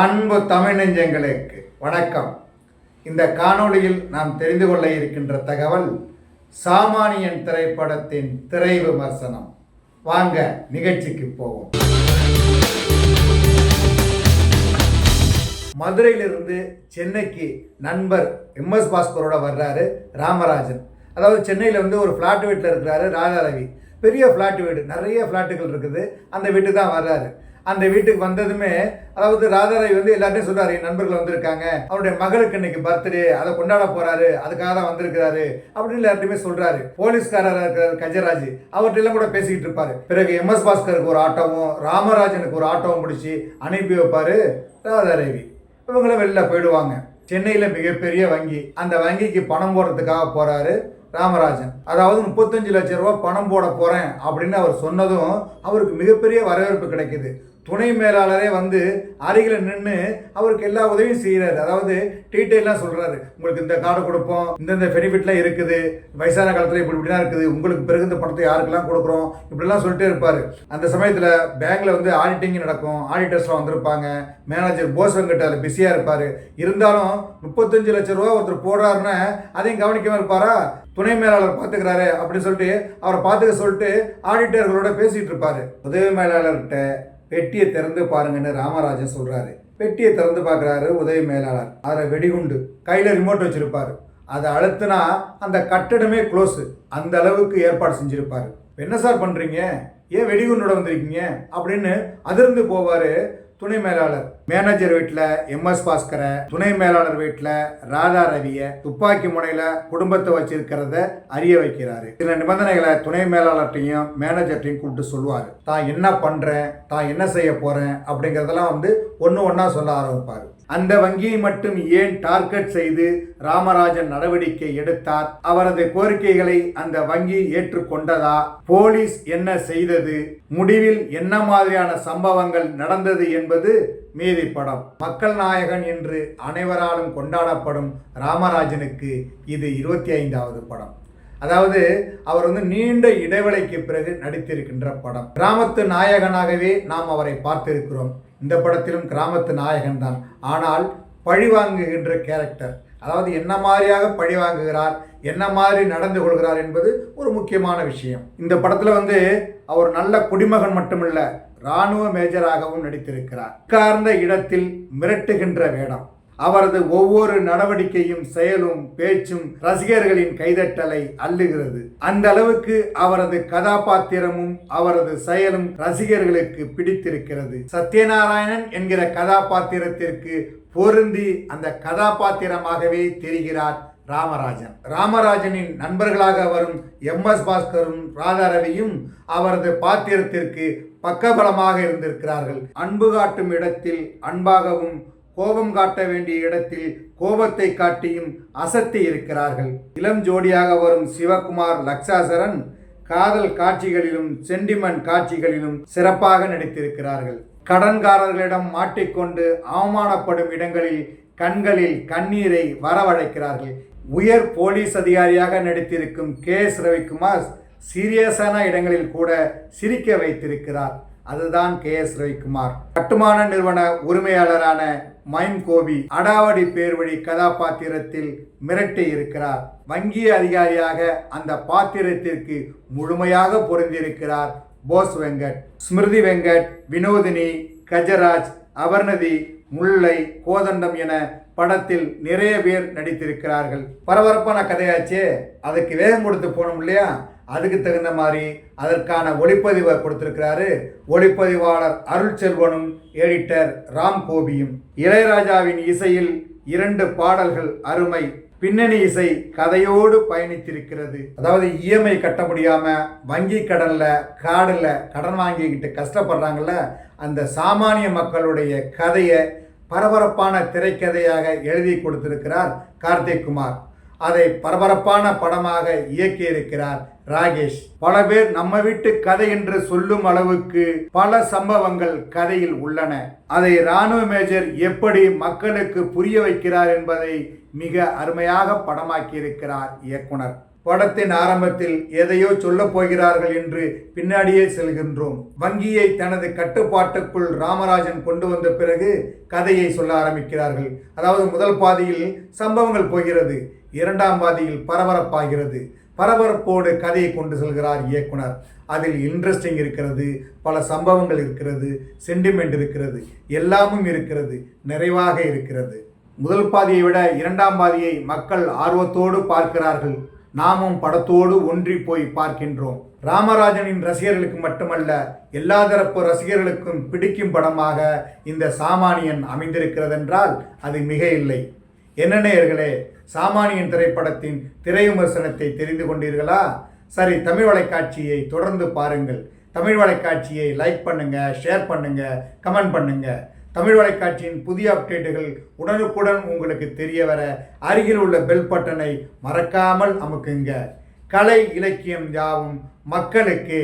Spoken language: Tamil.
அன்பு தமிழ் நெஞ்சங்களுக்கு வணக்கம். இந்த காணொளியில் நாம் தெரிந்து கொள்ள இருக்கின்ற தகவல் சாமானியன் திரைப்படத்தின் திரை விமர்சனம். வாங்க நிகழ்ச்சிக்கு போவோம். மதுரையிலிருந்து சென்னைக்கு நண்பர் எம்எஸ் பாஸ்கரோட வர்றாரு ராமராஜன். அதாவது சென்னையில் வந்து ஒரு ஃப்ளாட் வீட்டில் இருக்கிறாரு ராஜாரவி பெரிய ஃப்ளாட் வீடு நிறைய ஃப்ளாட்டுகள் இருக்குது. அந்த வீட்டு தான் வர்றாரு. அந்த வீட்டுக்கு வந்ததுமே அதாவது ராதாராய் வந்து எல்லாத்தையும் சொல்றாரு என் நண்பர்கள் வந்திருக்காங்க. அவருடைய மகளுக்கு இன்னைக்கு பர்த்டே அதை கொண்டாட போறாரு. அதுக்காக தான் வந்திருக்கிறாரு. அப்படின்னு எல்லார்ட்டையுமே சொல்றாரு. போலீஸ்காரர் இருக்கிறார் கஜராஜ். அவர்கிட்ட கூட பேசிக்கிட்டு இருப்பாரு. பிறகு எம்எஸ் பாஸ்கருக்கு ஒரு ஆட்டோவும் ராமராஜனுக்கு ஒரு ஆட்டோவும் பிடிச்சி அனுப்பி வைப்பாரு ராதாரவி. இவங்களும் வெளில போயிடுவாங்க. சென்னையில் மிகப்பெரிய வங்கி. அந்த வங்கிக்கு பணம் போடுறதுக்காக போறாரு ராமராஜன். அதாவது முப்பத்தஞ்சு லட்சம் ரூபா பணம் போட போறேன். அப்படின்னு அவர் சொன்னதும் அவருக்கு மிகப்பெரிய வரவேற்பு கிடைக்குது. துணை மேலாளரே வந்து அருகில் நின்று அவருக்கு எல்லா உதவியும் செய்கிறாரு அதாவது டீட்டெயிலாக சொல்கிறாரு உங்களுக்கு இந்த கார்டு கொடுப்போம். இந்தந்த பெனிஃபிட்லாம் இருக்குது. வயசான காலத்தில் இப்படி இப்படிலாம் இருக்குது. உங்களுக்கு பிறகு இந்த பணத்தை யாருக்கெல்லாம் கொடுக்குறோம்? இப்படிலாம் சொல்லிட்டே இருப்பார். அந்த சமயத்தில் பேங்கில் வந்து ஆடிட்டிங் நடக்கும். ஆடிட்டர்ஸ்லாம் வந்திருப்பாங்க. மேனேஜர் போஸ் வெங்கட் அதில் பிஸியாக இருப்பார். இருந்தாலும் முப்பத்தஞ்சு லட்ச ரூபா ஒருத்தர் போடுறாருன்னா அதையும் கவனிக்காம இருப்பாரா? துணை மேலாளர் பார்த்துக்கிறாரு அப்படின்னு சொல்லிட்டு அவரை பார்த்துக்க சொல்லிட்டு ஆடிட்டர்களோட பேசிகிட்டு இருப்பார். உதவி மேலாளர்கிட்ட பெட்டியை திறந்து பாருங்கன்னு ராமராஜன் சொல்கிறாரு பெட்டியை திறந்து பார்க்குறாரு உதவி மேலாளர். அதில் வெடிகுண்டு கையில் ரிமோட் வச்சுருப்பார். அதை அழுத்துனா அந்த கட்டடமே க்ளோஸு அந்த அளவுக்கு ஏற்பாடு செஞ்சுருப்பார். என்ன சார் பண்ணுறீங்க ஏன் வெடிகுண்டோட வந்திருக்கீங்க? அப்படின்னு அதிர்ந்து போவார் துணை மேலாளர் மேனேஜர் வீட்டில் எம்எஸ் பாஸ்கரை துணை மேலாளர் வீட்டில் ராதா ரவியை துப்பாக்கி முனையில் குடும்பத்தை வச்சிருக்கிறத அறிய வைக்கிறாரு. சில நிபந்தனைகளை துணை மேலாளர்கிட்டையும் மேனேஜர்கிட்டையும் கூப்பிட்டு சொல்லுவார். தான் என்ன பண்ணுறேன் தான் என்ன செய்ய போகிறேன் அப்படிங்கிறதெல்லாம் வந்து ஒன்று ஒன்றா சொல்ல ஆரம்பிப்பார். அந்த வங்கியை மட்டும் ஏன் டார்கெட் செய்து ராமராஜன் நடவடிக்கை எடுத்தார்? அவரது கோரிக்கைகளை அந்த வங்கி ஏற்றுக்கொண்டதா? போலீஸ் என்ன செய்தது? முடிவில் என்ன மாதிரியான சம்பவங்கள் நடந்தது என்பது மீதி படம். மக்கள் நாயகன் என்று அனைவராலும் கொண்டாடப்படும் ராமராஜனுக்கு இது இருபத்தி ஐந்தாவது படம். அதாவது அவர் வந்து நீண்ட இடைவெளிக்கு பிறகு நடித்திருக்கின்ற படம். கிராமத்து நாயகனாகவே நாம் அவரை பார்த்திருக்கிறோம். இந்த படத்திலும் கிராமத்து நாயகன் தான். ஆனால் பழி வாங்குகின்ற கேரக்டர் அதாவது என்ன மாதிரியாக பழி வாங்குகிறார் என்ன மாதிரி நடந்து கொள்கிறார் என்பது ஒரு முக்கியமான விஷயம். இந்த படத்தில் வந்து அவர் நல்ல குடிமகன் மட்டுமல்ல இராணுவ மேஜராகவும் நடித்திருக்கிறார். உட்கார்ந்த இடத்தில் மிரட்டுகின்ற வேடம். அவரது ஒவ்வொரு நடவடிக்கையும் செயலும் பேச்சும் ரசிகர்களின் கைதட்டலை அள்ளுகிறது. அந்த அளவுக்கு அவரது கதாபாத்திரமும் அவரது செயலும் ரசிகர்களுக்கு பிடித்திருக்கிறது. சத்யநாராயணன் என்கிற கதாபாத்திரத்திற்கு பொருந்தி அந்த கதாபாத்திரமாகவே தெரிகிறார் ராமராஜன். ராமராஜனின் நண்பர்களாக வரும் எம் எஸ் பாஸ்கரும் ராதாரவியும் அவரது பாத்திரத்திற்கு பக்கபலமாக இருந்திருக்கிறார்கள். அன்பு காட்டும் இடத்தில் அன்பாகவும் கோபம் காட்ட வேண்டிய இடத்தில் கோபத்தை காட்டியும் அசத்தி இருக்கிறார்கள். இளம் ஜோடியாக வரும் சிவகுமார் லக்ஷாசரன் காதல் காட்சிகளிலும் சென்டிமெண்ட் காட்சிகளிலும் சிறப்பாக நடித்திருக்கிறார்கள். கடன்காரர்களிடம் மாட்டிக்கொண்டு அவமானப்படும் இடங்களில் கண்களில் கண்ணீரை வரவழைக்கிறார்கள். உயர் போலீஸ் அதிகாரியாக நடித்திருக்கும் கே. எஸ் ரவிக்குமார் சீரியஸான இடங்களில் கூட சிரிக்க வைத்திருக்கிறார். அதுதான் கே எஸ் ரவிக்குமார். கட்டுமான நிறுவன உரிமையாளரான மைம் கோபி அடாவடி பேர் வழி கதாபாத்திரத்தில் மிரட்டி இருக்கிறார். வங்கி அதிகாரியாக அந்த பாத்திரத்திற்கு முழுமையாக பொருந்திருக்கிறார் போஸ் வெங்கட். ஸ்மிருதி வெங்கட் வினோதினி கஜராஜ் அபர்ணதி முல்லை கோதண்டம் என படத்தில் நிறைய பேர் நடித்திருக்கிறார்கள். பரபரப்பான கதையாச்சே. அதுக்கு வேகம் கொடுத்து போகணும் இல்லையா? அதுக்கு தகுந்த மாதிரி அதற்கான ஒளிப்பதிவை கொடுத்திருக்கிறாரு. ஒளிப்பதிவாளர் அருள் செல்வனும் எடிட்டர் ராம் கோபியும். இளையராஜாவின் இசையில் இரண்டு பாடல்கள் அருமை. பின்னணி இசை கதையோடு பயணித்திருக்கிறது. அதாவது இஎம்ஐ கட்ட முடியாம வங்கி கடன்ல காடுல கடன் வாங்கிக்கிட்டு கஷ்டப்படுறாங்கல்ல? அந்த சாமானிய மக்களுடைய கதையை பரபரப்பான திரைக்கதையாக எழுதி கொடுத்திருக்கிறார் கார்த்திக் குமார் அதை பரபரப்பான படமாக இயக்கியிருக்கிறார் ராகேஷ். பல பேர் நம்ம வீட்டு கதை என்று சொல்லும் அளவுக்கு பல சம்பவங்கள் கதையில் உள்ளன. அதை ராணுவ மேஜர் எப்படி மக்களுக்கு புரிய வைக்கிறார் என்பதை மிக அருமையாக படமாக்கியிருக்கிறார் இயக்குனர். படத்தின் ஆரம்பத்தில் எதையோ சொல்லப் போகிறார்கள் என்று பின்னாடியே செல்கின்றோம். வங்கியை தனது கட்டுப்பாட்டுக்குள் ராமராஜன் கொண்டு வந்த பிறகு கதையை சொல்ல ஆரம்பிக்கிறார்கள். அதாவது முதல் பாதியில் சம்பவங்கள் போகிறது. இரண்டாம் பாதியில் பரபரப்பாகிறது. பரபரப்போடு கதையை கொண்டு செல்கிறார் இயக்குனர். அதில் இன்ட்ரெஸ்டிங் இருக்கிறது பல சம்பவங்கள் இருக்கிறது சென்டிமெண்ட் இருக்கிறது எல்லாமும் இருக்கிறது நிறைவாக இருக்கிறது. முதல் பாதியை விட இரண்டாம் பாதியை மக்கள் ஆர்வத்தோடு பார்க்கிறார்கள். நாமும் படத்தோடு ஒன்றி போய் பார்க்கின்றோம். ராமராஜனின் ரசிகர்களுக்கு மட்டுமல்ல எல்லா தரப்பு ரசிகர்களுக்கும் பிடிக்கும் படமாக இந்த சாமானியன் அமைந்திருக்கிறதென்றால் அது மிக இல்லை. என்ன நேயர்களே சாமானியன் திரைப்படத்தின் திரை விமர்சனத்தை தெரிந்து கொண்டீர்களா? சரி தமிழ் வலைக்காட்சியை தொடர்ந்து பாருங்கள். தமிழ் வலைக்காட்சியை லைக் பண்ணுங்கள் ஷேர் பண்ணுங்கள் கமெண்ட் பண்ணுங்கள் தமிழ் வலைக்காட்சியின் புதிய அப்டேட்டுகள் உடனுக்குடன் உங்களுக்கு தெரிய வர அருகில் உள்ள பெல் பட்டனை மறக்காமல் அமுக்குங்க. கலை இலக்கியம் யாவும் மக்களுக்கு.